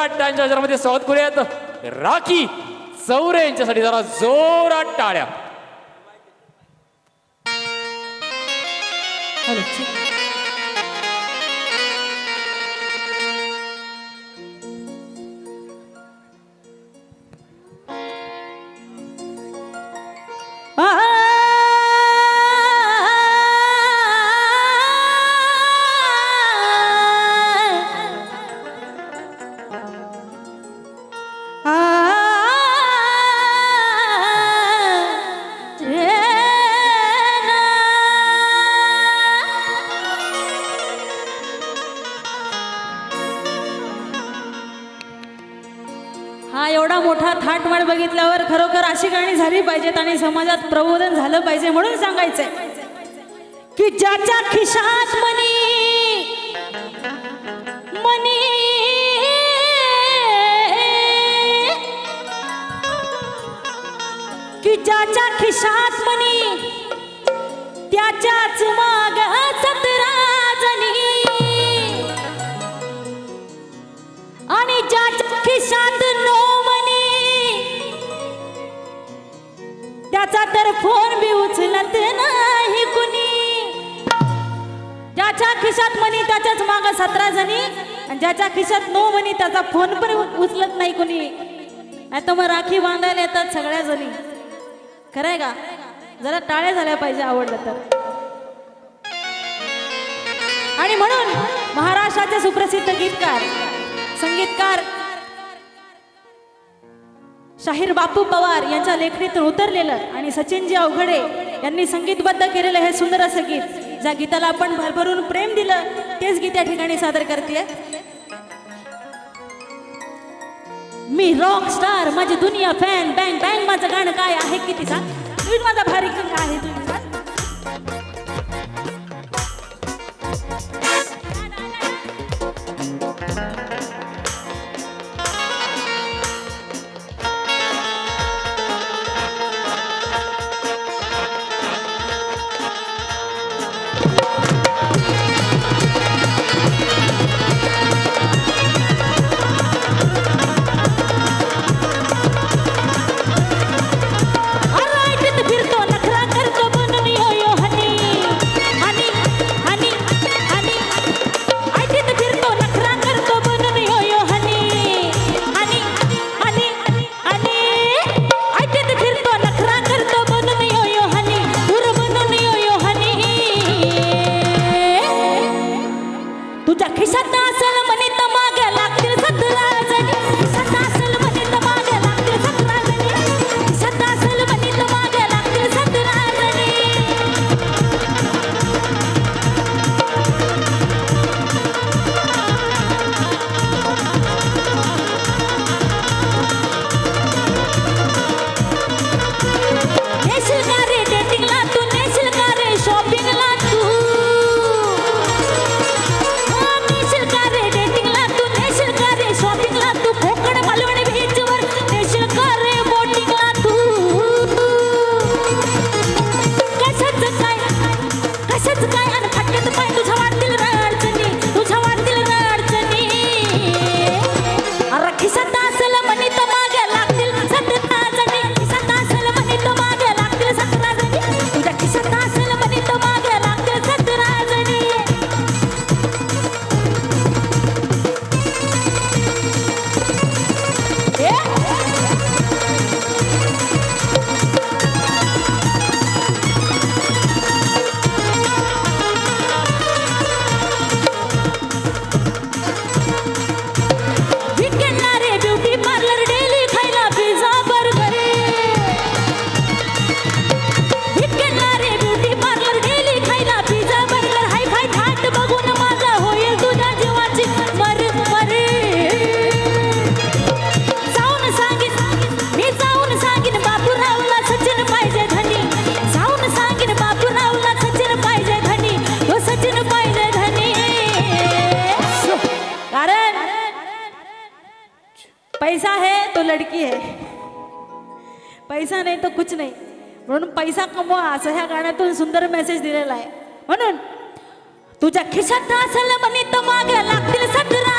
जोरात हजारामध्ये गजरामध्ये स्वागत करूयात. राखी चौरे यांच्यासाठी जरा जोरात टाळ्या. हा एवढा मोठा थाटमाट बघितल्यावर खरोखर अशी गाणी झाली पाहिजेत आणि समाजात प्रबोधन झालं पाहिजे म्हणून सांगायचंय. की ज्याच्या खिशात मनी मनी की ज्याच्या खिशात मनी त्याच्याच माग सतरा आणि ज्याच्या खिशात नो खिशात मनी त्याच्याच माग सतरा जणी. आणि ज्याच्या खिशात नो मनी त्याचा फोन पण उचलत नाही कुणी. नाही तर मग राखी बांधायला येतात सगळ्या जणी. खरंय का? जरा टाळ्या झाल्या पाहिजे आवडलं तर. आणि म्हणून महाराष्ट्राचे सुप्रसिद्ध गीतकार संगीतकार शाहीर बापू पवार यांच्या लेखणीतून उतरलेलं आणि सचिनजी अवघडे यांनी संगीतबद्ध केलेलं हे सुंदर असं गीत. ज्या गीताला आपण भरभरून प्रेम दिलं तेच गीत या ठिकाणी सादर करते मी रॉक स्टार माझी दुनिया फॅन बँग बँग माझं गाणं काय आहे किती सांग तुम्ही माझा भारी काय आहे तुझ्या खिशात असेल म्हणे कशाच काय पैसा है तो लड़की है। पैसा नाही तो कुछ नाही। म्हणून पैसा कमवा असं ह्या गाण्यातून सुंदर मेसेज दिलेला आहे। म्हणून तुझ्या खिशात असेल म्हणे तर मागे लागतील सतरा